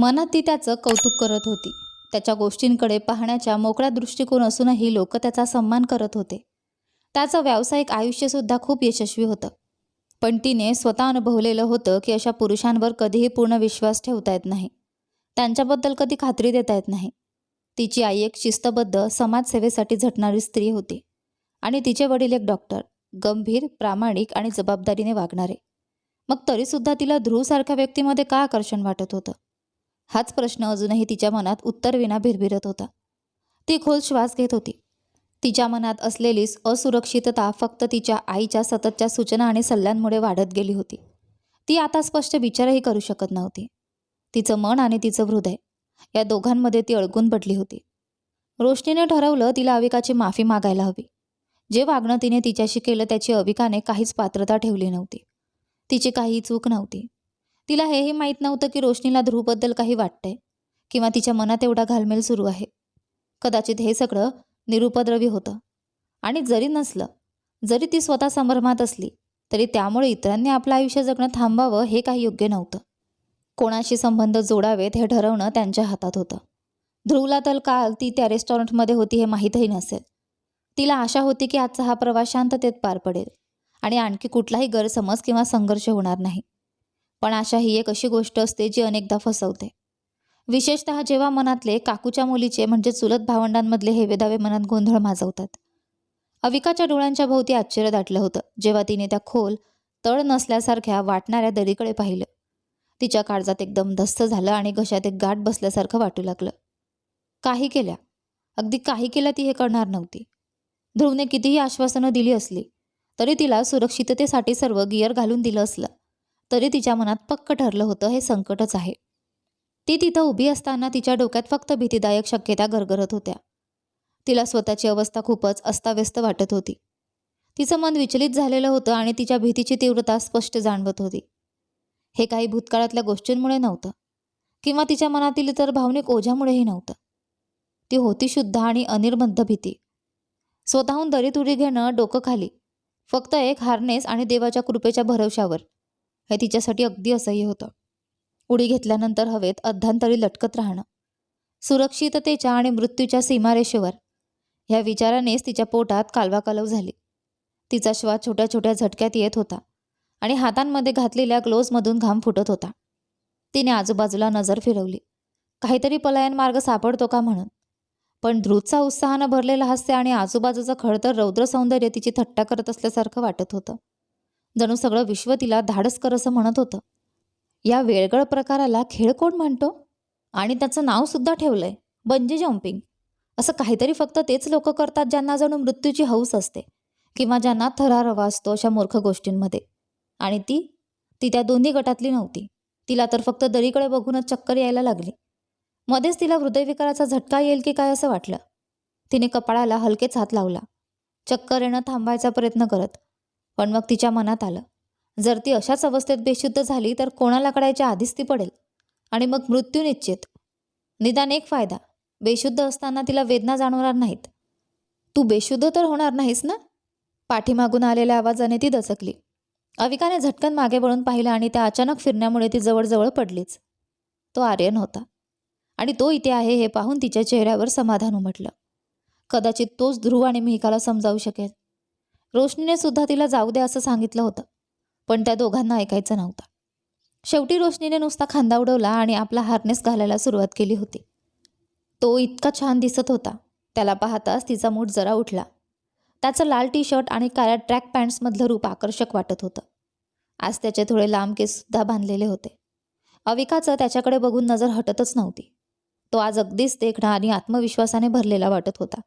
मनात ती त्याचं कौतुक करत होती. त्याच्या गोष्टींकडे पाहण्याच्या मोकळ्या दृष्टिकोन असूनही लोक त्याचा सन्मान करत होते. त्याचं व्यावसायिक आयुष्यसुद्धा खूप यशस्वी होतं. पण तिने स्वतः अनुभवलेलं होतं की अशा पुरुषांवर कधीही पूर्ण विश्वास ठेवता येत नाही. त्यांच्याबद्दल कधी खात्री देता येत नाही. तिची आई एक शिस्तबद्ध समाजसेवेसाठी झटणारी स्त्री होती आणि तिचे वडील एक डॉक्टर गंभीर प्रामाणिक आणि जबाबदारीने वागणारे. मग तरीसुद्धा तिला ध्रुवसारख्या व्यक्तीमध्ये का आकर्षण वाटत होतं? हाच प्रश्न अजूनही तिच्या मनात उत्तरविना भिरभिरत होता. ती खोल श्वास घेत होती. तिच्या मनात असलेलीच असुरक्षितता फक्त तिच्या आईच्या सततच्या सूचना आणि सल्ल्यांमुळे वाढत गेली होती. ती आता स्पष्ट विचारही करू शकत नव्हती. तिचं मन आणि तिचं हृदय या दोघांमध्ये ती अडकून पडली होती. रोशनीने ठरवलं तिला अविकाची माफी मागायला हवी. जे वागणं तिने तिच्याशी केलं त्याची अविकाने काहीच पात्रता ठेवली नव्हती. तिची काही चूक नव्हती. तिला हेही माहीत नव्हतं की रोशनीला ध्रुवबद्दल काही वाटतंय किंवा तिच्या मनात एवढा घालमेल सुरू आहे. कदाचित हे सगळं निरुपद्रवी होतं. आणि जरी नसलं जरी ती स्वतः संभ्रमात असली तरी त्यामुळे इतरांनी आपलं आयुष्य जगणं थांबावं हे काही योग्य नव्हतं. कोणाशी संबंध जोडावेत हे ठरवणं त्यांच्या हातात होतं. ध्रुवला तर काल ती त्या रेस्टॉरंटमध्ये होती हे माहीतही नसेल. तिला आशा होती की आजचा हा प्रवास शांततेत पार पडेल आणि आणखी कुठलाही गैरसमज किंवा संघर्ष होणार नाही. पण आशा ही एक अशी गोष्ट असते जी अनेकदा फसवते. विशेषतः जेव्हा मनातले काकूच्या मुलीचे म्हणजे चुलत भावंडांमधले हेवेदावे मनात गोंधळ माजवतात. अविकाच्या डोळ्यांच्या भोवती आश्चर्य दाटलं होतं जेव्हा तिने त्या खोल तळ नसल्यासारख्या वाटणाऱ्या दरीकडे पाहिलं. तिच्या काळजात एकदम धस्त झालं आणि घशात एक गाठ बसल्यासारखं वाटू लागलं. काही केल्या. अगदी काही केल्या ती हे करणार नव्हती. ध्रुवने कितीही आश्वासनं दिली असली तरी तिला सुरक्षिततेसाठी सर्व गिअर घालून दिलं असलं. तरी तिच्या मनात पक्क ठरलं होतं हे संकटच आहे. ती तिथं उभी असताना तिच्या डोक्यात फक्त भीतीदायक शक्यता गरगरत होत्या. तिला स्वतःची अवस्था खूपच अस्ताव्यस्त वाटत होती. तिचं मन विचलित झालेलं होतं आणि तिच्या भीतीची तीव्रता स्पष्ट जाणवत होती. हे काही भूतकाळातल्या गोष्टींमुळे नव्हतं. किंवा तिच्या मनातील इतर भावनिक ओझ्यामुळेही नव्हतं. ती होती शुद्ध आणि अनिर्बंध भीती. स्वतःहून दरीत उडी घेणं डोकं खाली. फक्त एक हार्नेस आणि देवाच्या कृपेच्या भरवशावर. हे तिच्यासाठी अगदी असह्य होतं. उडी घेतल्यानंतर हवेत अध्यांतरी लटकत राहणं. सुरक्षिततेच्या आणि मृत्यूच्या सीमारेषेवर. ह्या विचारानेच तिच्या पोटात कालवाकालव झाली. तिचा श्वास छोट्या छोट्या झटक्यात येत होता आणि हातांमध्ये घातलेल्या ग्लोव्जमधून घाम फुटत होता. तिने आजूबाजूला नजर फिरवली. काहीतरी पलायन मार्ग सापडतो का म्हणून? पण ध्रुतचा उत्साहानं भरलेलं हास्य आणि आजूबाजूचं खडतर रौद्र सौंदर्य तिची थट्टा करत असल्यासारखं वाटत होतं. जणू सगळं विश्व तिला धाडस कर असं म्हणत होतं. या वेळगळ प्रकाराला खेळ कोण म्हणतो आणि त्याचं नावसुद्धा ठेवलंय बंजी जम्पिंग असं काहीतरी फक्त तेच लोक करतात ज्यांना जणू मृत्यूची हौस असते किंवा ज्यांना थरार हवा असतो अशा मूर्ख गोष्टींमध्ये. आणि ती ती त्या दोन्ही गटातली नव्हती. तिला तर फक्त दरीकडे बघूनच चक्कर यायला लागली. मध्येच तिला हृदयविकाराचा झटका येईल की काय असं वाटलं. तिने कपाळाला हलकेच हात लावला. चक्कर येणं थांबायचा प्रयत्न करत पण मग तिच्या मनात आलं. जर ती अशाच अवस्थेत बेशुद्ध झाली तर कोणाला कडायच्या आधीच ती पडेल. आणि मग मृत्यू निश्चित. निदान एक फायदा. बेशुद्ध असताना तिला वेदना जाणवणार नाहीत. तू बेशुद्ध तर होणार नाहीस ना? पाठीमागून आलेल्या आवाजाने ती दचकली. अविकाने झटकन मागे वळून पाहिलं आणि त्या अचानक फिरण्यामुळे ती जवळजवळ पडलीच. तो आर्यन होता. आणि तो इथे आहे हे पाहून तिच्या चेहऱ्यावर समाधान उमटलं. कदाचित तोच ध्रुव आणि मिहिकाला समजावू शकेल. रोशनीने सुद्धा तिला जाऊ दे असं सांगितलं होतं पण त्या दोघांना ऐकायचं नव्हतं. शेवटी रोशनीने नुसता खांदा उडवला आणि आपला हार्नेस घालायला सुरुवात केली होती. तो इतका छान दिसत होता त्याला पाहताच तिचा मूड जरा उठला. त्याचं लाल टी शर्ट आणि काळ्या ट्रॅक पॅन्ट्समधलं रूप आकर्षक वाटत होतं. आज त्याचे थोडे लांब केससुद्धा बांधलेले होते. अविकाचं त्याच्याकडे बघून नजर हटतच नव्हती. तो आज अगदीच देखणा आणि आत्मविश्वासाने भरलेला वाटत होता.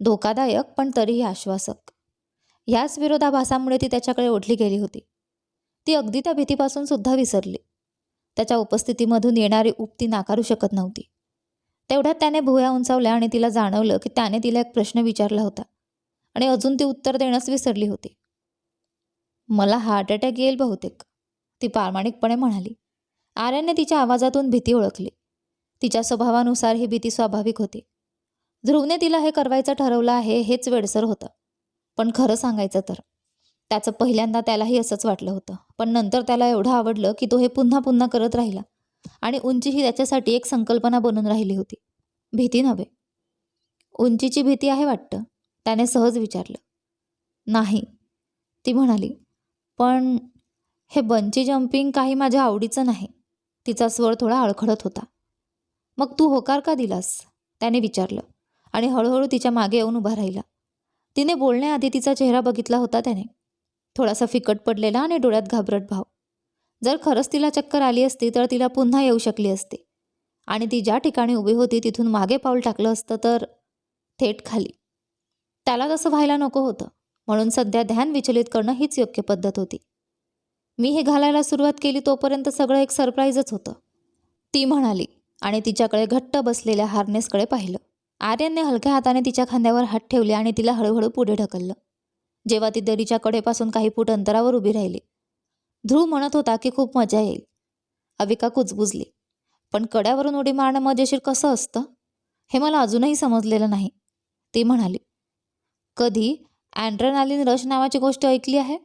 धोकादायक पण तरीही आश्वासक. ह्याच विरोधाभासामुळे ती त्याच्याकडे ओढली गेली होती. ती अगदी त्या भीतीपासून सुद्धा विसरली. त्याच्या उपस्थितीमधून येणारी उक्ती नाकारू शकत नव्हती. तेवढ्यात त्याने भुया उंचावल्या आणि तिला जाणवलं की त्याने तिला एक प्रश्न विचारला होता आणि अजून ती उत्तर देणंच विसरली होती. मला हार्ट अटॅक येईल बहुतेक ती प्रामाणिकपणे म्हणाली. आर्यनने तिच्या आवाजातून भीती ओळखली. तिच्या स्वभावानुसार ही भीती स्वाभाविक होती. ध्रुवने तिला हे करवायचं ठरवलं आहे हेच वेडसर होतं. पण खरं सांगायचं तर त्याचं पहिल्यांदा त्यालाही असंच वाटलं होतं. पण नंतर त्याला एवढं आवडलं की तो हे पुन्हा पुन्हा करत राहिला आणि उंची ही त्याच्यासाठी एक संकल्पना बनून राहिली होती. भीती नव्हे. उंचीची भीती आहे वाटतं. त्याने सहज विचारलं. नाही. ती म्हणाली पण हे बंची जम्पिंग काही माझ्या आवडीचं नाही. तिचा स्वर थोडा अळखडत होता. मग तू होकार का दिलास? त्याने विचारलं आणि हळूहळू तिच्यामागे येऊन उभा राहिला. तिने बोलण्याआधी तिचा चेहरा बघितला होता त्याने. थोडासा फिकट पडलेला आणि डोळ्यात घाबरट भाव. जर खरंच तिला चक्कर आली असती तर तिला पुन्हा येऊ शकली असती. आणि ती ज्या ठिकाणी उभी होती तिथून मागे पाऊल टाकलं असतं तर थेट खाली. त्याला तसं व्हायला नको होतं. म्हणून सध्या ध्यान विचलित करणं हीच योग्य पद्धत होती. मी हे घालायला सुरुवात केली तोपर्यंत सगळं एक सरप्राईजच होतं. ती म्हणाली आणि तिच्याकडे घट्ट बसलेल्या हार्नेसकडे पाहिलं. आर्यनने हलक्या हाताने तिच्या खांद्यावर हात ठेवले आणि तिला हळूहळू पुढे ढकललं. जेव्हा ती दरीच्या कडेपासून काही फूट अंतरावर उभी राहिली. ध्रुव म्हणत होता की खूप मजा येईल. अविका कुजबुजली. पण कड्यावरून उडी मारणं मजेशीर कसं असतं? हे मला अजूनही समजलेलं नाही. ती म्हणाली कधी अँड्रनालिन रश नावाची गोष्ट ऐकली आहे?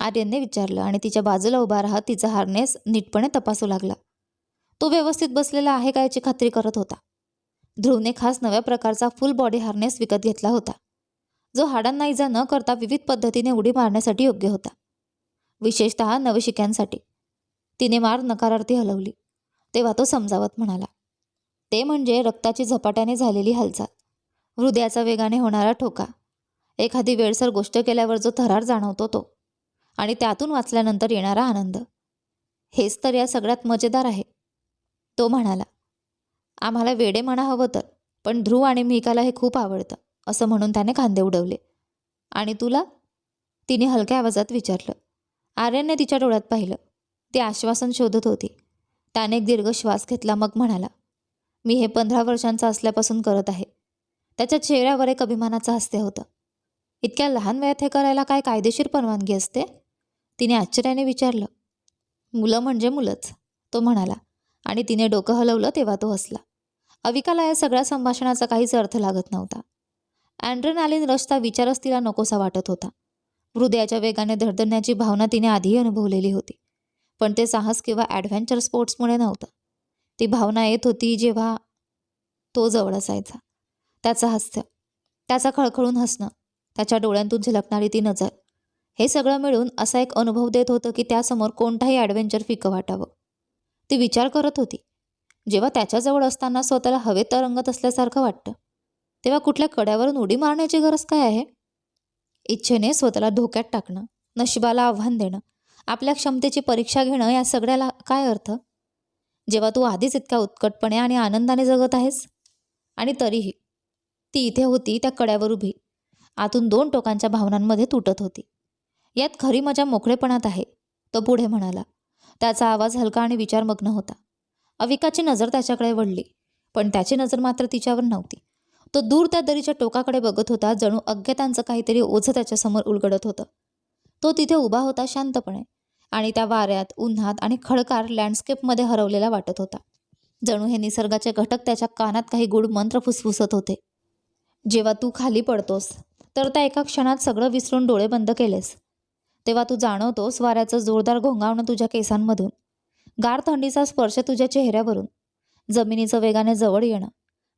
आर्यनने विचारलं आणि तिच्या बाजूला उभा राहत तिचा हार्नेस नीटपणे तपासू लागला. तो व्यवस्थित बसलेला आहे का याची खात्री करत होता. ध्रुवने खास नव्या प्रकारचा फुल बॉडी हार्नेस विकत घेतला होता. जो हाडांना इजा न करता विविध पद्धतीने उडी मारण्यासाठी योग्य होता. विशेषतः नवशिक्यांसाठी. तिने मार नकारार्थी हलवली. तेव्हा तो समजावत म्हणाला ते म्हणजे रक्ताची झपाट्याने झालेली हालचाल. हृदयाचा वेगाने होणारा ठोका. एखादी वेळसर गोष्ट केल्यावर जो थरार जाणवतो तो. आणि त्यातून वाचल्यानंतर येणारा आनंद. हेच तर या सगळ्यात मजेदार आहे. तो म्हणाला आम्हाला वेडे म्हणा हवं तर. पण ध्रुव आणि मिकाला हे खूप आवडतं असं म्हणून त्याने खांदे उडवले. आणि तुला? तिने हलक्या आवाजात विचारलं. आर्यनने तिच्या डोळ्यात पाहिलं. ती आश्वासन शोधत होती. त्याने एक दीर्घ श्वास घेतला मग म्हणाला मी हे पंधरा वर्षांचा असल्यापासून करत आहे. त्याच्या चेहऱ्यावर एक अभिमानाचं हस्ते होतं. इतक्या लहान वयात हे करायला काय कायदेशीर परवानगी असते? तिने आश्चर्याने विचारलं. मुलं म्हणजे मुलंच तो म्हणाला. आणि तिने डोकं हलवलं तेव्हा तो हसला. अविकाला या सगळ्या संभाषणाचा काहीच अर्थ लागत नव्हता. अँड्रेनालिन रस्ता विचारच तिला नकोसा वाटत होता. हृदयाच्या वेगाने धडधडण्याची भावना तिने आधीही अनुभवलेली होती पण ते साहस किंवा ॲडव्हेंचर स्पोर्ट्समुळे नव्हतं. ती भावना येत होती जेव्हा तो जवळ असायचा. त्याचं हास्य त्याचा खळखळून हसणं त्याच्या डोळ्यांतून झलकणारी ती नजर हे सगळं मिळून असा एक अनुभव देत होतं की त्यासमोर कोणताही ॲडव्हेंचर फिकं वाटावं. ती विचार करत होती जेव्हा त्याच्याजवळ असताना स्वतःला हवेत तरंगत असल्यासारखं वाटतं तेव्हा कुठल्या कड्यावरून उडी मारण्याची गरज काय आहे? इच्छेने स्वतःला धोक्यात टाकणं नशिबाला आव्हान देणं आपल्या क्षमतेची परीक्षा घेणं या सगळ्याला काय अर्थ? जेव्हा तू आधीच इतक्या उत्कटपणे आणि आनंदाने जगत आहेस आणि तरीही ती इथे होती त्या कड्यावर उभी आतून दोन टोकांच्या भावनांमध्ये तुटत होती. यात खरी मजा मोकळेपणात आहे तो पुढे म्हणाला. त्याचा आवाज हलका आणि विचारमग्न होता. अविकाची नजर त्याच्याकडे वळली. पण त्याची नजर मात्र तिच्यावर नव्हती. तो दूर त्या दरीच्या टोकाकडे बघत होता जणू अज्ञातांचं काहीतरी ओझं त्याच्यासमोर उलगडत होतं. तो तिथे उभा होता शांतपणे आणि त्या वाऱ्यात उन्हात आणि खडकार लँडस्केपमध्ये हरवलेला वाटत होता. जणू हे निसर्गाचे घटक त्याच्या कानात काही गुढ मंत्र फुसफुसत होते. जेव्हा तू खाली पडतोस तर त्या एका क्षणात सगळं विसरून डोळे बंद केलेस. तेव्हा तू जाणवतोस वाऱ्याचं जोरदार घोंगावणं तुझ्या केसांमधून. गार थंडीचा स्पर्श तुझ्या चेहऱ्यावरून. जमिनीचं वेगाने जवळ येणं.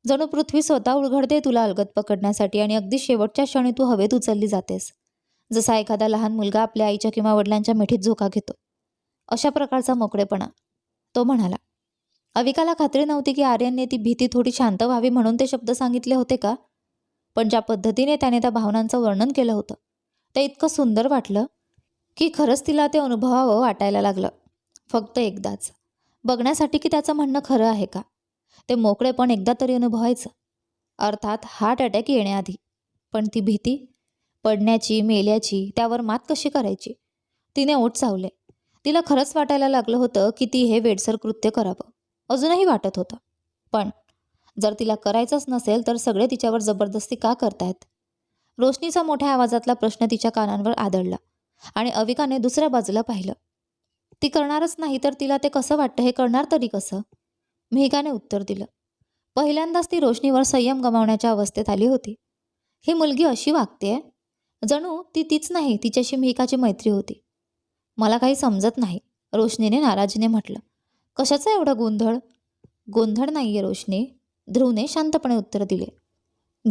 जणू पृथ्वी स्वतः उलगडते तुला अलगत पकडण्यासाठी आणि अगदी शेवटच्या क्षणी तू हवेत उचलली जातेस. जसा एखादा लहान मुलगा आपल्या आईच्या किंवा वडिलांच्या मिठीत झोका घेतो. अशा प्रकारचा मोकळेपणा. तो म्हणाला अविकाला खात्री नव्हती की आर्यनने ती भीती थोडी शांत व्हावी म्हणून ते शब्द सांगितले होते का? पण ज्या पद्धतीने त्याने त्या भावनांचं वर्णन केलं होतं ते इतकं सुंदर वाटलं की खरंच तिला ते अनुभवावं वाटायला लागलं. फक्त एकदाच. बघण्यासाठी की त्याचं म्हणणं खरं आहे का? ते मोकळे पण एकदा तरी अनुभवायचं. अर्थात हार्ट अटॅक येण्याआधी. पण ती भीती? पडण्याची मेल्याची त्यावर मात कशी करायची? तिने ओठ चावले. तिला खरंच वाटायला लागलं होतं की ती हे वेडसर कृत्य करावं. अजूनही वाटत होतं. पण जर तिला करायचंच नसेल तर सगळे तिच्यावर जबरदस्ती का करतायत? रोशनीचा मोठ्या आवाजातला प्रश्न तिच्या कानांवर आदळला आणि अविकाने दुसऱ्या बाजूला पाहिलं. ती करणारच नाही तर तिला ते कसं वाटतं हे करणार तरी कसं? मेघाने उत्तर दिलं. पहिल्यांदाच ती रोशनीवर संयम गमावण्याच्या अवस्थेत आली होती. ही मुलगी अशी वागते जणू ती तीच नाही तिच्याशी मेघाची मैत्री होती. मला काही समजत नाही रोशनीने नाराजीने म्हटलं. कशाचा एवढा गोंधळ? गोंधळ नाही आहे रोशनी. ध्रुवने शांतपणे उत्तर दिले.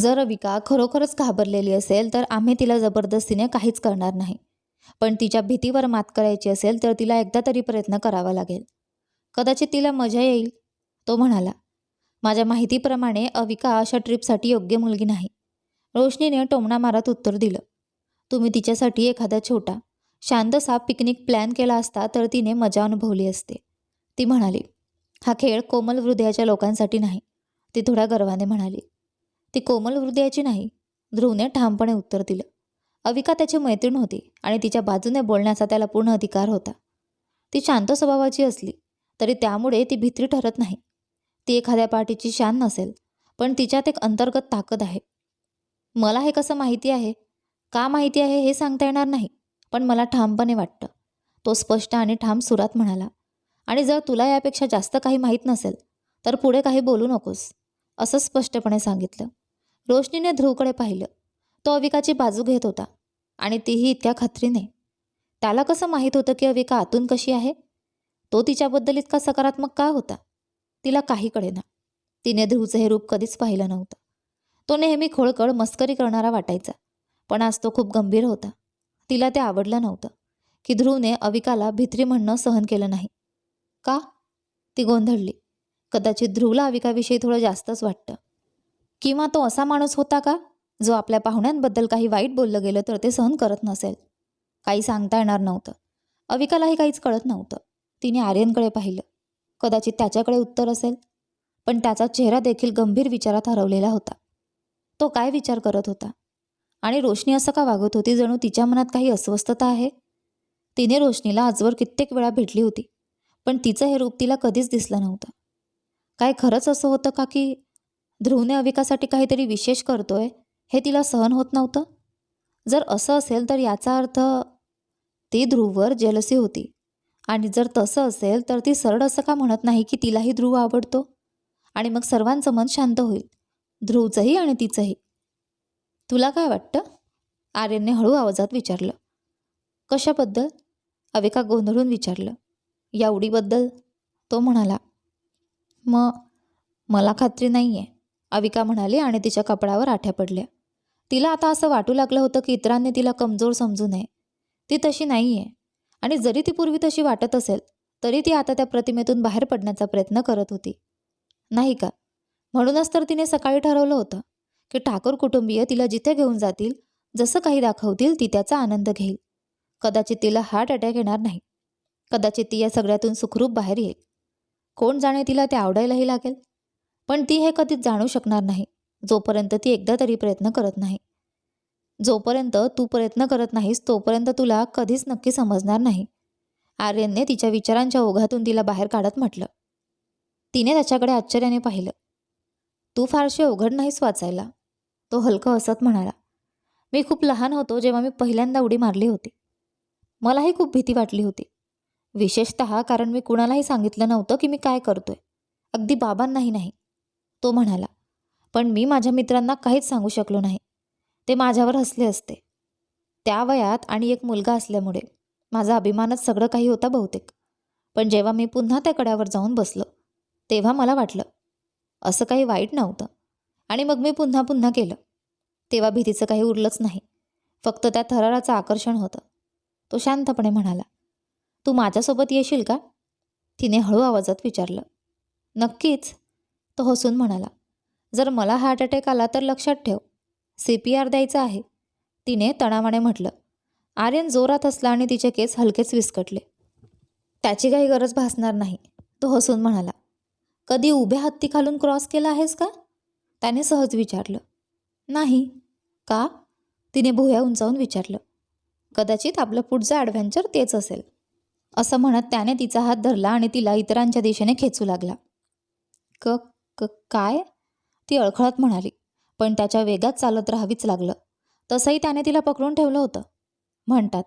जर विका खरोखरच घाबरलेली असेल तर आम्ही तिला जबरदस्तीने काहीच करणार नाही. पण तिच्या भीतीवर मात करायची असेल तर तिला एकदा तरी प्रयत्न करावा लागेल. कदाचित तिला मजा येईल. तो म्हणाला माझ्या माहितीप्रमाणे अविका अशा ट्रिपसाठी योग्य मुलगी नाही. रोशनीने टोमणा मारत उत्तर दिलं तुम्ही तिच्यासाठी एखादा छोटा शांतसा पिकनिक प्लॅन केला असता तर तिने मजा अनुभवली असते. ती म्हणाली हा खेळ कोमल हृदयाच्या लोकांसाठी नाही. ती थोड्या गर्वाने म्हणाली ती कोमल हृदयाची नाही ध्रुवने ठामपणे उत्तर दिलं. अविका त्याची मैत्रीण होती आणि तिच्या बाजूने बोलण्याचा त्याला पूर्ण अधिकार होता. ती शांत स्वभावाची असली तरी त्यामुळे ती भित्री ठरत नाही. ती एखाद्या पार्टीची शान नसेल पण तिच्यात एक अंतर्गत ताकद आहे. मला हे कसं माहिती आहे? का माहिती आहे हे सांगता येणार नाही पण मला ठामपणे वाटतं. तो स्पष्ट आणि ठाम सुरात म्हणाला आणि जर तुला यापेक्षा जास्त काही माहीत नसेल तर पुढे काही बोलू नकोस असं स्पष्टपणे सांगितलं. रोशनीने ध्रुवकडे पाहिलं. तो अविकाची बाजू घेत होता आणि तीही इतक्या खात्रीने. त्याला कसं माहीत होतं की अविका आतून कशी आहे? तो तिच्याबद्दल इतका सकारात्मक का होता? तिला काही कळेना. तिने ध्रुवचं हे रूप कधीच पाहिलं नव्हतं. तो नेहमी खोळकळ मस्करी करणारा वाटायचा पण आज तो खूप गंभीर होता. तिला ते आवडलं नव्हतं की ध्रुवने अविकाला भित्री म्हणणं सहन केलं नाही. का? ती गोंधळली. कदाचित ध्रुवला अविकाविषयी थोडं जास्तच वाटतं. किंवा तो असा माणूस होता का? जो आपल्या पाहुण्यांबद्दल काही वाईट बोललं गेलं तर ते सहन करत नसेल. काही सांगता येणार नव्हतं. अविकालाही काहीच कळत नव्हतं. तिने आर्यनकडे पाहिलं. कदाचित त्याच्याकडे उत्तर असेल. पण त्याचा चेहरा देखील गंभीर विचारात हरवलेला होता. तो काय विचार करत होता? आणि रोशनी असं का वागत होती जणू तिच्या मनात काही अस्वस्थता आहे? तिने रोशनीला आजवर कित्येक वेळा भेटली होती पण तिचं हे रूप तिला कधीच दिसलं नव्हतं. काय खरंच असं होतं का की ध्रुवने अविकासाठी काहीतरी विशेष करतोय? हे तिला सहन होत नव्हतं. जर असं असेल तर याचा अर्थ ती ध्रुववर जेलसी होती. आणि जर तसं असेल तर ती सरळ असं का म्हणत नाही की तिलाही ध्रुव आवडतो? आणि मग सर्वांचं मन शांत होईल. ध्रुवचंही आणि तिचंही. तुला काय वाटतं? आर्यनने हळू आवाजात विचारलं. कशाबद्दल? अविका गोंधळून विचारलं. या उडीबद्दल? तो म्हणाला. मग मला खात्री नाही आहे अविका म्हणाली आणि तिच्या कपडावर आठ्या पडल्या. तिला आता असं वाटू लागलं होतं की इतरांनी तिला कमजोर समजू नये. ती तशी नाही आहे आणि जरी ती पूर्वी तशी वाटत असेल तरी ती आता त्या प्रतिमेतून बाहेर पडण्याचा प्रयत्न करत होती. नाही का? म्हणूनच तर तिने सकाळी ठरवलं होतं की ठाकूर कुटुंबीय तिला जिथे घेऊन जातील जसं काही दाखवतील ती त्याचा आनंद घेईल. कदाचित तिला हार्ट अटॅक येणार नाही. कदाचित ती या सगळ्यातून सुखरूप बाहेर येईल. कोण जाणे तिला ते आवडायलाही लागेल. पण ती हे कधीच जाणू शकणार नाही. जोपर्यंत ती एकदा तरी प्रयत्न करत नाही. जोपर्यंत तू प्रयत्न करत नाहीस तोपर्यंत तुला कधीच नक्की समजणार नाही. आर्यनने तिच्या विचारांच्या ओघातून तिला बाहेर काढत म्हटलं. तिने त्याच्याकडे आश्चर्याने पाहिलं. तू फारशी अवघड नाहीस वाचायला तो हलकं हसत म्हणाला. मी खूप लहान होतो जेव्हा मी पहिल्यांदा उडी मारली होती. मलाही खूप भीती वाटली होती. विशेषत कारण मी कुणालाही सांगितलं नव्हतं की मी काय करतोय. अगदी बाबांनाही नाही तो म्हणाला. पण मी माझ्या मित्रांना काहीच सांगू शकलो नाही. ते माझ्यावर हसले असते. त्या वयात आणि एक मुलगा असल्यामुळे माझा अभिमानच सगळं काही होता बहुतेक. पण जेव्हा मी पुन्हा त्या कड्यावर जाऊन बसलो तेव्हा मला वाटलं असं काही वाईट नव्हतं. आणि मग मी पुन्हा पुन्हा केलं. तेव्हा भीतीचं काही उरलंच नाही. फक्त त्या थराराचं आकर्षण होतं. तो शांतपणे म्हणाला तू माझ्यासोबत येशील का? तिने हळू आवाजात विचारलं. नक्कीच. तो हसून म्हणाला जर मला हार्ट अटॅक आला तर लक्षात ठेव. सी पी आर द्यायचं आहे. तिने तणावाने म्हटलं. आर्यन जोरात असला आणि तिचे केस हलकेच विस्कटले. त्याची काही गरज भासणार नाही तो हसून म्हणाला. कधी उभ्या हत्ती खालून क्रॉस केला आहेस का? त्याने सहज विचारलं. नाही. का? तिने भुया उंचावून विचारलं. कदाचित आपलं पुढचं ॲडव्हेंचर तेच असेल. असं म्हणत त्याने तिचा हात धरला आणि तिला इतरांच्या दिशेने खेचू लागला. क क काय? ती अळखळत म्हणाली. पण त्याच्या वेगात चालत राहावीच लागलं. तसंही त्याने तिला पकडून ठेवलं होतं. म्हणतात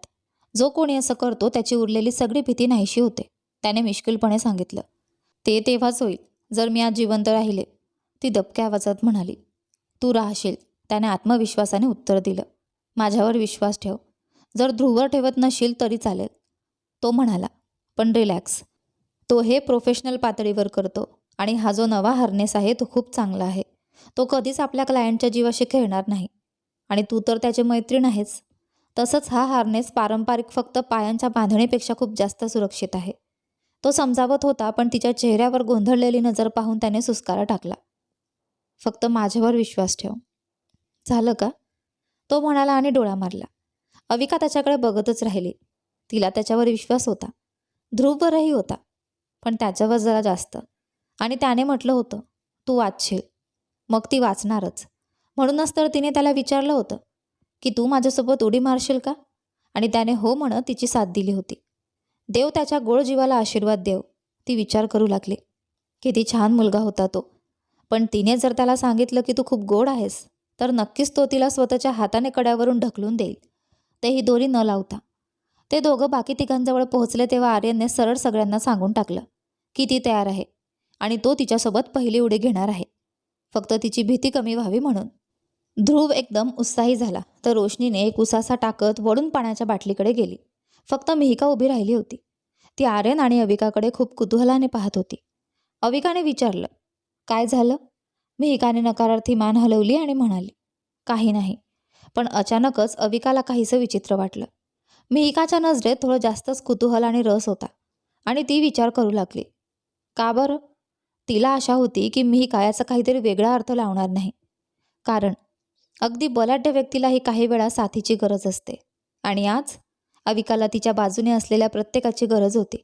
जो कोणी असं करतो त्याची उरलेली सगळी भीती नाहीशी होते त्याने मिश्किलपणे सांगितलं. ते तेव्हाच होईल जर मी आज जिवंत राहिले ती दबक्या आवाजात म्हणाली. तू राहशील त्याने आत्मविश्वासाने उत्तर दिलं. माझ्यावर विश्वास ठेव. जर ध्रुवर ठेवत नशील तरी चालेल. तो म्हणाला. पण रिलॅक्स. तो हे प्रोफेशनल पातळीवर करतो आणि हा जो नवा हार्नेस आहे तो खूप चांगला आहे. तो कधीच आपल्या क्लायंटच्या जीवाशी खेळणार नाही. आणि तू तर त्याचे मैत्रीण आहेस. तसंच हा हार्नेस पारंपरिक फक्त पायांच्या बांधणीपेक्षा खूप जास्त सुरक्षित आहे. तो समजावत होता पण तिच्या चेहऱ्यावर गोंधळलेली नजर पाहून त्याने सुस्कारा टाकला. फक्त माझ्यावर विश्वास ठेव. झालं का? तो म्हणाला आणि डोळा मारला. अविका त्याच्याकडे बघतच राहिली. तिला त्याच्यावर विश्वास होता. ध्रुववरही होता. पण त्याच्यावर जरा जास्त. आणि त्याने म्हटलं होतं तू वाचशील. मग ती वाचणारच. म्हणूनच तर तिने त्याला विचारलं होतं की तू माझ्यासोबत उडी मारशील का? आणि त्याने हो म्हणत तिची साथ दिली होती. देव त्याच्या गोड जीवाला आशीर्वाद देव ती विचार करू लागली. किती छान मुलगा होता तो. पण तिने जर त्याला सांगितलं की तू खूप गोड आहेस तर नक्कीच तो तिला स्वतःच्या हाताने कड्यावरून ढकलून देईल. तेही दोरी न लावता. ते दोघं बाकी तिघांजवळ पोहोचले तेव्हा आर्यनने सरळ सगळ्यांना सांगून टाकलं की ती तयार आहे आणि तो तिच्यासोबत पहिली उडी घेणार आहे. फक्त तिची भीती कमी व्हावी म्हणून. ध्रुव एकदम उत्साही झाला तर रोशनीने एक उसासा टाकत वळून पाण्याच्या बाटलीकडे गेली. फक्त मिहिका उभी राहिली होती. ती आर्यन आणि अविकाकडे खूप कुतूहलाने पाहत होती. अविकाने विचारलं काय झालं? मिहिकाने नकारार्थी मान हलवली आणि म्हणाली काही नाही. पण अचानकच अविकाला काहीसं विचित्र वाटलं. मिहिकाच्या नजरेत थोडं जास्तच कुतूहल आणि रस होता आणि ती विचार करू लागली का बरं? तिला आशा होती की मी याचा काहीतरी वेगळा अर्थ लावणार नाही. कारण अगदी बलाढ्य व्यक्तीलाही काही वेळा साथीची गरज असते. आणि आज अविकाला तिच्या बाजूने असलेल्या प्रत्येकाची गरज होती.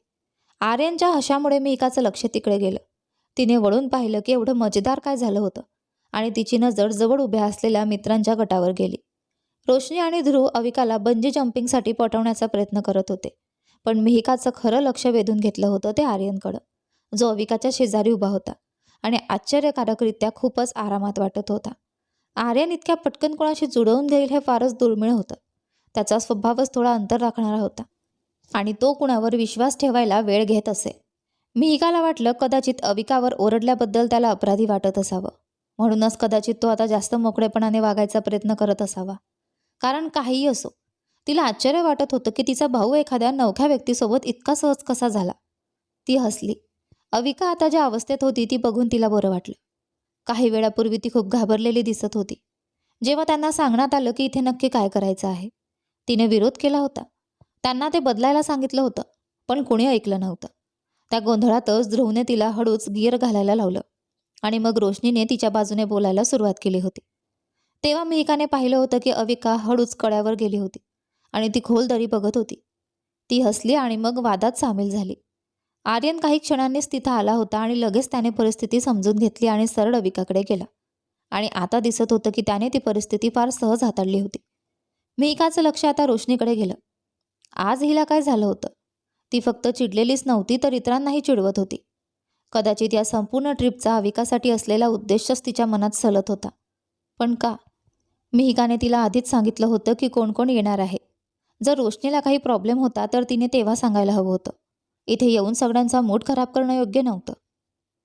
आर्यनच्या हशामुळे मिहिकाचं लक्ष तिकडे गेलं. तिने वळून पाहिलं की एवढं मजेदार काय झालं होतं आणि तिची नजर जवळ उभ्या असलेल्या मित्रांच्या गटावर गेली. रोशनी आणि ध्रुव अविकाला बंजी जम्पिंगसाठी पटवण्याचा प्रयत्न करत होते. पण मिहिकाचं खरं लक्ष वेधून घेतलं होतं ते आर्यनकडं. जो अविकाच्या शेजारी उभा होता आणि आश्चर्यकारकरित्या खूपच आरामात वाटत होता. आर्यन इतक्या पटकन कोणाशी जुळवून घेईल हे फारच दुर्मिळ होतं. त्याचा स्वभावच थोडा अंतर राखणारा होता. आणि तो कुणावर विश्वास ठेवायला वेळ घेत असे. मिहिकाला वाटलं कदाचित अविकावर ओरडल्याबद्दल त्याला अपराधी वाटत असावं. म्हणूनच कदाचित तो आता जास्त मोकळेपणाने वागायचा प्रयत्न करत असावा. कारण काहीही असो तिला आश्चर्य वाटत होतं की तिचा भाऊ एखाद्या नवख्या व्यक्तीसोबत इतका सहज कसा झाला. ती हसली. अविका आता ज्या अवस्थेत होती ती बघून तिला बरं वाटलं. काही वेळापूर्वी ती खूप घाबरलेली दिसत होती. जेव्हा त्यांना सांगण्यात आलं की इथे नक्की काय करायचं आहे तिने विरोध केला होता. त्यांना ते बदलायला सांगितलं होतं पण कोणी ऐकलं नव्हतं. त्या गोंधळातच ध्रुवने तिला हळूच गिअर घालायला लावलं आणि मग रोशनीने तिच्या बाजूने बोलायला सुरुवात केली होती. तेव्हा मिहिकाने पाहिलं होतं की अविका हळूच कड्यावर गेली होती आणि ती खोल दरी बघत होती. ती हसली आणि मग वादात सामील झाली. आर्यन काही क्षणांनीच तिथं आला होता आणि लगेच त्याने परिस्थिती समजून घेतली आणि सरळ अविकाकडे गेला. आणि आता दिसत होतं की त्याने ती परिस्थिती फार सहज हाताळली होती. मेहिकाचं लक्ष आता रोशनीकडे गेलं. आज हिला काय झालं होतं? ती फक्त चिडलेलीच नव्हती तर इतरांनाही चिडवत होती. कदाचित या संपूर्ण ट्रिपचा अविकासाठी असलेला उद्देशच तिच्या मनात सलत होता. पण का? मिहिकाने तिला आधीच सांगितलं होतं की कोण कोण येणार आहे. जर रोशनीला काही प्रॉब्लेम होता तर तिने तेव्हा सांगायला हवं होतं. इथे येऊन सगळ्यांचा मूड खराब करणं योग्य नव्हतं.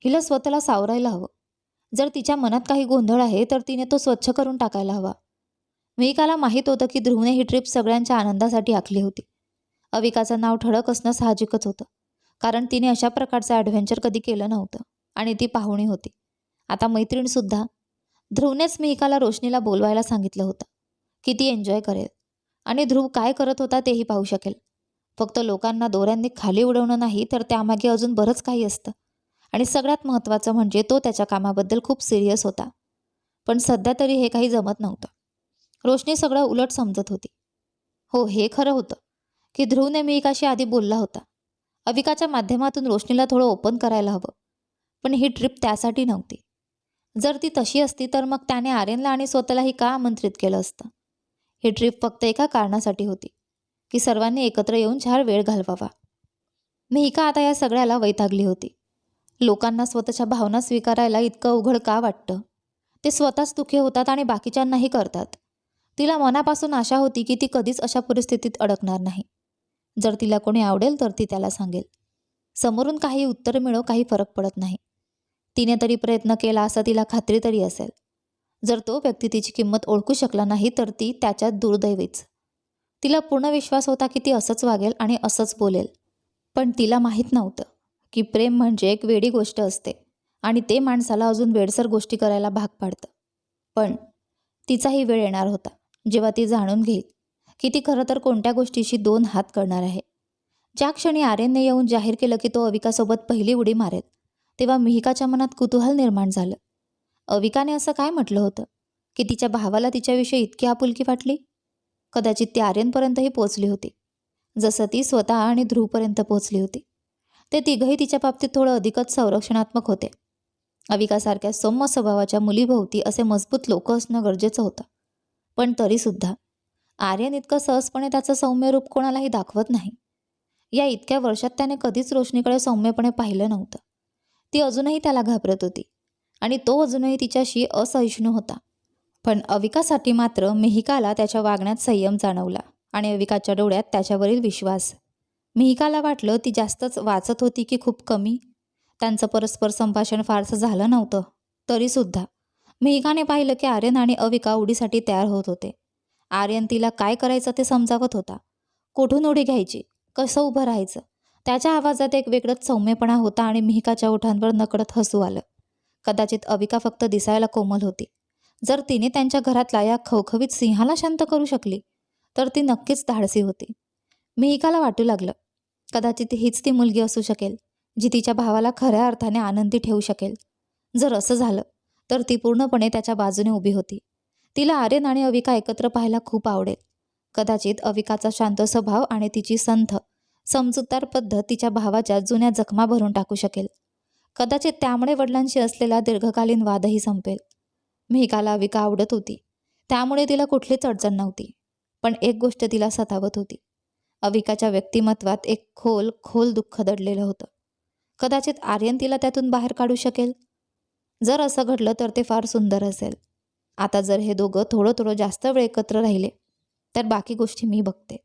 हिला स्वतःला सावरायला हवं. जर तिच्या मनात काही गोंधळ आहे तर तिने तो स्वच्छ करून टाकायला हवा. मिहिकाला माहीत होतं की ध्रुवने ही ट्रिप सगळ्यांच्या आनंदासाठी आखली होती. अविकाचं नाव ठळक असणं साहजिकच होतं कारण तिने अशा प्रकारचं ॲडव्हेंचर कधी केलं नव्हतं आणि ती पाहुणी होती. आता मैत्रीणसुद्धा ध्रुवनेच मिहिकाला रोशनीला बोलवायला सांगितलं होतं की ती एन्जॉय करेल. आणि ध्रुव काय करत होता तेही पाहू शकेल. फक्त लोकांना दोऱ्यांनी खाली उडवणं नाही तर त्यामागे अजून बरंच काही असतं. आणि सगळ्यात महत्त्वाचं म्हणजे तो त्याच्या कामाबद्दल खूप सिरियस होता. पण सध्या तरी हे काही जमत नव्हतं. रोशनी सगळं उलट समजत होती. हो हे खरं होतं की ध्रुवने मिहिकाशी आधी बोलला होता. अविकाच्या माध्यमातून रोशनीला थोडं ओपन करायला हवं. पण ही ट्रिप त्यासाठी नव्हती. जर ती तशी असती तर मग त्याने आर्यनला आणि स्वतःलाही का आमंत्रित केलं असतं? ही ट्रिप फक्त एका कारणासाठी होती. की सर्वांनी एकत्र येऊन चार वेळ घालवावा. मेहिका आता या सगळ्याला वैतागली होती. लोकांना स्वतःच्या भावना स्वीकारायला इतकं अवघड का वाटतं? ते स्वतःच दुःखी होतात आणि बाकीच्यांनाही करतात. तिला मनापासून आशा होती की ती कधीच अशा परिस्थितीत अडकणार नाही. जर तिला कोणी आवडेल तर ती त्याला सांगेल. समोरून काही उत्तर मिळो काही फरक पडत नाही. तिने तरी प्रयत्न केला असा तिला खात्री तरी असेल. जर तो व्यक्ती तिची किंमत ओळखू शकला नाही तर ती त्याच्यात दुर्दैवीच. तिला पूर्ण विश्वास होता की ती असंच वागेल आणि असंच बोलेल. पण तिला माहीत नव्हतं की प्रेम म्हणजे एक वेडी गोष्ट असते आणि ते माणसाला अजून वेडसर गोष्टी करायला भाग पाडतं. पण तिचाही वेळ येणार होता जेव्हा ती जाणून घेईल की ती खरं तर कोणत्या गोष्टीशी दोन हात करणार आहे. ज्या क्षणी आर्यनने येऊन जाहीर केलं की तो अविकासोबत पहिली उडी मारेल तेव्हा मिहिकाच्या मनात कुतूहल निर्माण झालं. अविकाने असं काय म्हटलं होतं? की तिच्या भावाला तिच्याविषयी इतकी आपुलकी वाटली? कदाचित ती आर्यनपर्यंतही पोचली होती. जसं ती स्वतः आणि ध्रुवपर्यंत पोचली होती. ते तिघही तिच्या बाबतीत थोडं अधिकच संरक्षणात्मक होते. अविकासारख्या सौम्य स्वभावाच्या मुलीभोवती असे मजबूत लोक असणं गरजेचं होतं. पण तरीसुद्धा आर्यन इतकं सहजपणे त्याचं सौम्य रूप कोणालाही दाखवत नाही. या इतक्या वर्षात त्याने कधीच रोशनीकडे सौम्यपणे पाहिलं नव्हतं. ती अजूनही त्याला घाबरत होती आणि तो अजूनही तिच्याशी असहिष्णू होता. पण अविकासाठी मात्र मिहिकाला त्याच्या वागण्यात संयम जाणवला आणि अविकाच्या डोळ्यात त्याच्यावरील विश्वास. मिहिकाला वाटलं ती जास्तच वाचत होती की खूप कमी. त्यांचं परस्पर संभाषण फारसं झालं नव्हतं. तरीसुद्धा मिहिकाने पाहिलं की आर्यन आणि अविका उडीसाठी तयार होत होते. आर्यन तिला काय करायचं ते समजावत होता. कुठून उडी घ्यायची? कसं उभं राहायचं? त्याच्या आवाजात एक वेगळंच सौम्यपणा होता आणि मिहिकाच्या ओठांवर नकळत हसू आलं. कदाचित अविका फक्त दिसायला कोमल होती. जर तिने त्यांच्या घरातला या खवखवीत सिंहाला शांत करू शकली तर ती नक्कीच धाडसी होती. मिहिकाला वाटू लागलं. कदाचित हीच ती मुलगी असू शकेल जी तिच्या भावाला खऱ्या अर्थाने आनंदी ठेवू शकेल. जर असं झालं तर ती पूर्णपणे त्याच्या बाजूने उभी होती. तिला आर्यन आणि अविका एकत्र पाहायला खूप आवडेल. कदाचित अविकाचा शांत स्वभाव आणि तिची संथ समजूतदार पद्धत तिच्या भावाच्या जुन्या जखमा भरून टाकू शकेल. कदाचित त्यामुळे वडिलांशी असलेला दीर्घकालीन वादही संपेल. मेघाला अविका आवडत होती. त्यामुळे तिला कुठलीच अडचण नव्हती. पण एक गोष्ट तिला सतावत होती. अविकाच्या व्यक्तिमत्वात एक खोल खोल दुःख दडलेलं होतं. कदाचित आर्यन तिला त्यातून बाहेर काढू शकेल? जर असं घडलं तर ते फार सुंदर असेल. आता जर हे दोघं थोडं थोडं जास्त वेळ एकत्र राहिले तर बाकी गोष्टी मी बघते.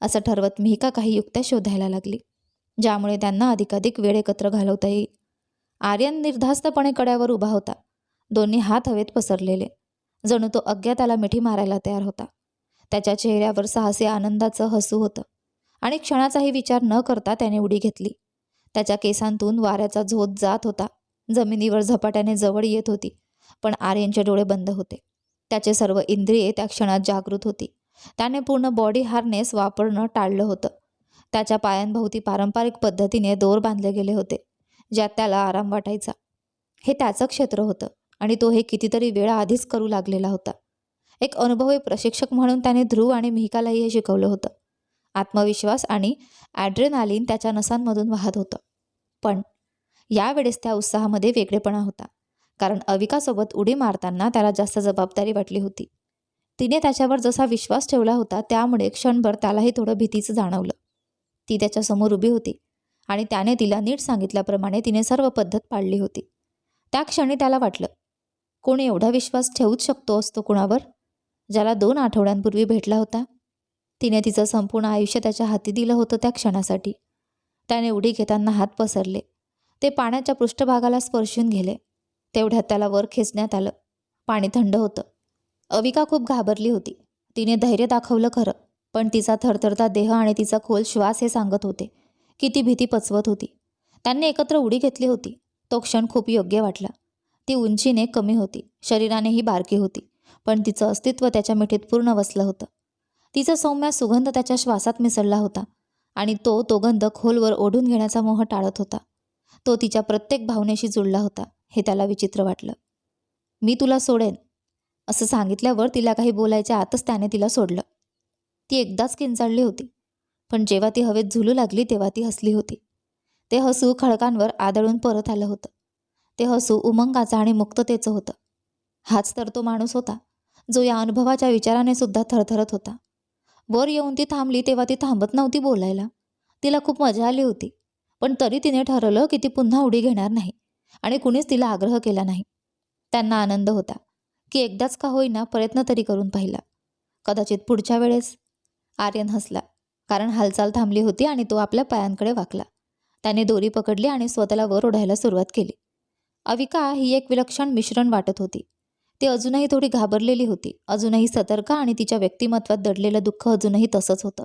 असं ठरवत मिहिका काही युक्त्या शोधायला लागली ज्यामुळे त्यांना अधिकाधिक वेळ एकत्र घालवता येईल. आर्यन निर्धास्तपणे कड्यावर उभा होता. दोन्ही हात हवेत पसरलेले. जणू तो अज्ञाताला मिठी मारायला तयार होता. त्याच्या चेहऱ्यावर साहसी आनंदाचं हसू होतं. आणि क्षणाचाही विचार न करता त्याने उडी घेतली. त्याच्या केसांतून वाऱ्याचा झोत जात होता. जमिनीवर झपाट्याने जवळ येत होती पण आर्यनचे डोळे बंद होते. त्याचे सर्व इंद्रिये त्या क्षणात जागृत होती. त्याने पूर्ण बॉडी हार्नेस वापरणं टाळलं होतं. त्याच्या पायांभोवती पारंपरिक पद्धतीने दोर बांधले गेले होते ज्यात त्याला आराम वाटायचा. हे त्याचं क्षेत्र होतं. आणि तो हे कितीतरी वेळा आधीच करू लागलेला होता. एक अनुभवी प्रशिक्षक म्हणून त्याने ध्रुव आणि मिहिकालाही हे शिकवलं होतं. आत्मविश्वास आणि ॲड्रेनालिन त्याच्या नसांमधून वाहत होतं. पण यावेळेस त्या उत्साहामध्ये वेगळेपणा होता. कारण अविकासोबत उडी मारताना त्याला जास्त जबाबदारी वाटली होती. तिने त्याच्यावर जसा विश्वास ठेवला होता त्यामुळे क्षणभर त्यालाही थोडं भीतीचं जाणवलं. ती त्याच्यासमोर उभी होती आणि त्याने तिला नीट सांगितल्याप्रमाणे तिने सर्व पद्धत पाळली होती. त्या क्षणी त्याला वाटलं कोणी एवढा विश्वास ठेवूच शकतो असतो कुणावर? ज्याला दोन आठवड्यांपूर्वी भेटला होता. तिने तिचं संपूर्ण आयुष्य त्याच्या हाती दिलं होतं त्या क्षणासाठी. त्याने उडी घेताना हात पसरले. ते पाण्याच्या पृष्ठभागाला स्पर्शून गेले. तेवढ्यात त्याला वर खेचण्यात आलं. पाणी थंड होतं. अविका खूप घाबरली होती. तिने धैर्य दाखवलं खरं पण तिचा थरथरता देह आणि तिचा खोल श्वास हे सांगत होते की ती भीती पचवत होती. त्यांनी एकत्र उडी घेतली होती. तो क्षण खूप योग्य वाटला. ती उंचीने कमी होती. शरीरानेही बारकी होती पण तिचं अस्तित्व त्याच्या मिठीत पूर्ण वसलं होतं. तिचा सौम्य सुगंध त्याच्या श्वासात मिसळला होता आणि तो तो गंध खोलवर ओढून घेण्याचा मोह टाळत होता. तो तिच्या प्रत्येक भावनेशी जुळला होता हे त्याला विचित्र वाटलं. मी तुला सोडेन. असं सांगितल्यावर तिला काही बोलायच्या आतच त्याने तिला सोडलं. ती एकदाच किंचाळली होती पण जेव्हा ती हवेत झुलू लागली तेव्हा ती हसली होती. ते हसू खडकांवर आदळून परत आलं होतं. ते हसू उमंगाचं आणि मुक्ततेचं होतं. हाच तर तो माणूस होता जो या अनुभवाच्या विचाराने सुद्धा थरथरत होता. वर येऊन ती थांबली तेव्हा ती थांबत नव्हती बोलायला. तिला खूप मजा आली होती पण तरी तिने ठरवलं की ती पुन्हा उडी घेणार नाही आणि कुणीच तिला आग्रह केला नाही. त्यांना आनंद होता की एकदाच का होईना प्रयत्न तरी करून पाहिला. कदाचित पुढच्या वेळेस. आर्यन हसला कारण हालचाल थांबली होती आणि तो आपल्या पायांकडे वाकला. त्याने दोरी पकडली आणि स्वतःला वर ओढायला सुरुवात केली. अविका ही एक विलक्षण मिश्रण वाटत होती. ती अजूनही थोडी घाबरलेली होती. अजूनही सतर्क आणि तिच्या व्यक्तिमत्वात दडलेलं दुःख अजूनही तसंच होतं.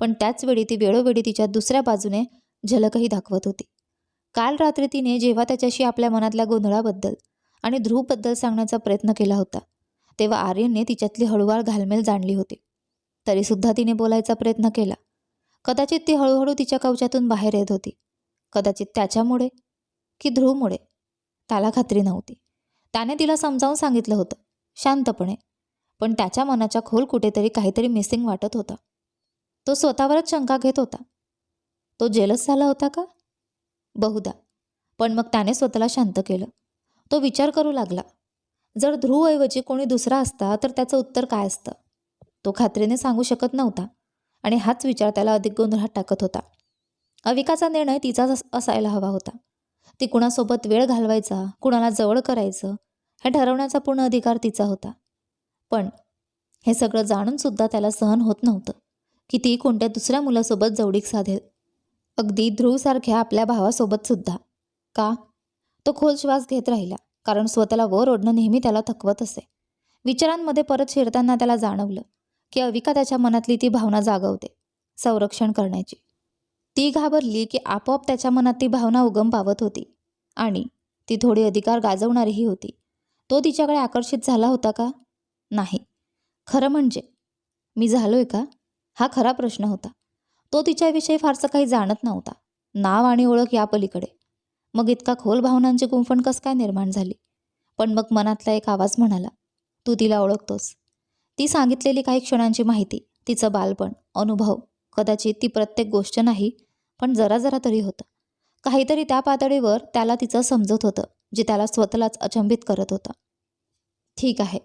पण त्याचवेळी ती वेळोवेळी तिच्या दुसऱ्या बाजूने झलकही दाखवत होती. काल रात्री तिने जेव्हा त्याच्याशी आपल्या मनातल्या गोंधळाबद्दल आणि ध्रुवबद्दल सांगण्याचा प्रयत्न केला होता तेव्हा आर्यनने तिच्यातली हळूवार घालमेल जाणली होती. तरीसुद्धा तिने बोलायचा प्रयत्न केला. कदाचित ती हळूहळू तिच्या कवचातून बाहेर येत होती. कदाचित त्याच्यामुळे की ध्रुवमुळे. त्याला खात्री नव्हती. त्याने तिला समजावून सांगितलं होतं शांतपणे. पण त्याच्या मनाच्या खोल कुठेतरी काहीतरी मिसिंग वाटत होता. तो स्वतःवरच शंका घेत होता. तो जेलस झाला होता का? बहुधा. पण मग त्याने स्वतःला शांत केलं. तो विचार करू लागला. जर ध्रुवऐवजी कोणी दुसरा असता तर त्याचं उत्तर काय असतं? तो खात्रीने सांगू शकत नव्हता आणि हाच विचार त्याला अधिक गोंधळात टाकत होता. अविकाचा निर्णय तिचाच असायला हवा होता. ती कुणासोबत वेळ घालवायचा कुणाला जवळ करायचं हे ठरवण्याचा पूर्ण अधिकार तिचा होता. पण हे सगळं जाणूनसुद्धा त्याला सहन होत नव्हतं की ती कोणत्या दुसऱ्या मुलासोबत जवळीक साधेल. अगदी ध्रुवसारख्या आपल्या भावासोबतसुद्धा का? तो खोल श्वास घेत राहिला कारण स्वतःला वर ओढणं नेहमी त्याला थकवत असे. विचारांमध्ये परत शिरताना त्याला जाणवलं की अविका त्याच्या मनातली ती भावना जागवते संरक्षण करण्याची. ती घाबरली की आपोआप त्याच्या मनात ती भावना उगम पावत होती. आणि ती थोडी अधिकार गाजवणारीही होती. तो तिच्याकडे आकर्षित झाला होता का? नाही. खरं म्हणजे मी झालोय का? हा खरा प्रश्न होता. तो तिच्याविषयी फारसं काही जाणत नव्हता. नाव आणि ओळख या पलीकडे मग इतका खोल भावनांची गुंफण कस काय निर्माण झाली? पण मग मनातला एक आवाज म्हणाला तू तिला ओळखतोस. ती सांगितलेली काही क्षणांची माहिती तिचं बालपण अनुभव कदाचित ती प्रत्येक गोष्ट नाही पण जरा जरा तरी होतं. काहीतरी त्या पातळीवर त्याला तिचं समजत होतं जे त्याला स्वतःलाच अचंबित करत होतं. ठीक आहे.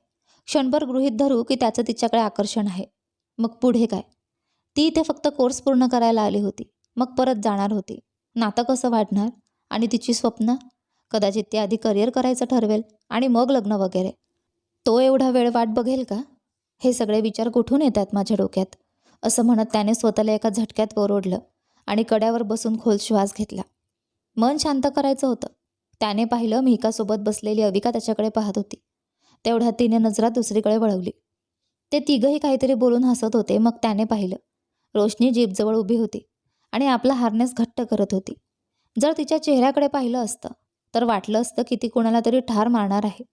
क्षणभर गृहीत धरू की त्याचं तिच्याकडे आकर्षण आहे. मग पुढे काय? ती इथे फक्त कोर्स पूर्ण करायला आली होती. मग परत जाणार होती. नातं कसं वाढणार? आणि तिची स्वप्न? कदाचित ती आधी करिअर करायचं ठरवेल आणि मग लग्न वगैरे. तो एवढा वेळ वाट बघेल का? हे सगळे विचार कुठून येतात माझ्या डोक्यात? असं म्हणत त्याने स्वतःला एका झटक्यात ओरडलं. आणि कड्यावर बसून खोल श्वास घेतला. मन शांत करायचं होतं. त्याने पाहिलं मिहिकासोबत बसलेली अविका त्याच्याकडे पाहत होती. तेवढ्यात तिने नजरा दुसरीकडे वळवली. ते तिघंही काहीतरी बोलून हसत होते मग त्याने पाहिलं. रोशनी जीपजवळ उभी होती आणि आपला हार्नेस घट्ट करत होती. जर तिच्या चेहऱ्याकडे पाहिलं असतं तर वाटलं असतं की ती कोणाला तरी ठार मारणार आहे.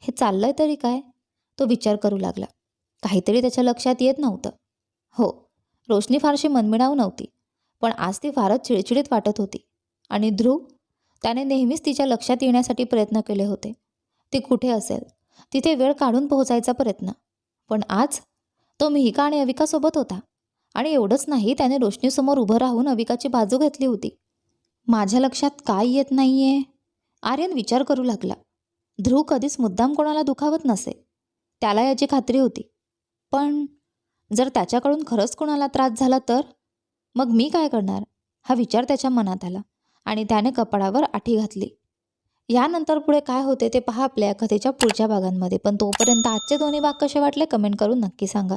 हे चाललंय तरी काय? तो विचार करू लागला. काहीतरी त्याच्या लक्षात येत नव्हतं. हो रोशनी फारशी मनमिळाऊ नव्हती. पण आज ती फारच चिडचिडीत वाटत होती. आणि ध्रुव? त्याने नेहमीच तिच्या लक्षात येण्यासाठी प्रयत्न केले होते. ती कुठे असेल? तिथे वेळ काढून पोहोचायचा प्रयत्न. पण आज? तो मिहिका आणि अविकासोबत होता. आणि एवढंच नाही त्याने रोशनीसमोर उभं राहून अविकाची बाजू घेतली होती. माझ्या लक्षात काय येत नाही आहे आर्यन विचार करू लागला. ध्रुव कधीच मुद्दाम कोणाला दुखावत नसे. त्याला याची खात्री होती. पण जर त्याच्याकडून खरंच कोणाला त्रास झाला तर? मग मी काय करणार? हा विचार त्याच्या मनात आला आणि त्याने कपाळावर आठी घातली. यानंतर पुढे काय होते ते पहा आपल्या कथेच्या पुढच्या भागांमध्ये. पण तोपर्यंत आजचे दोन्ही भाग कसे वाटले कमेंट करून नक्की सांगा.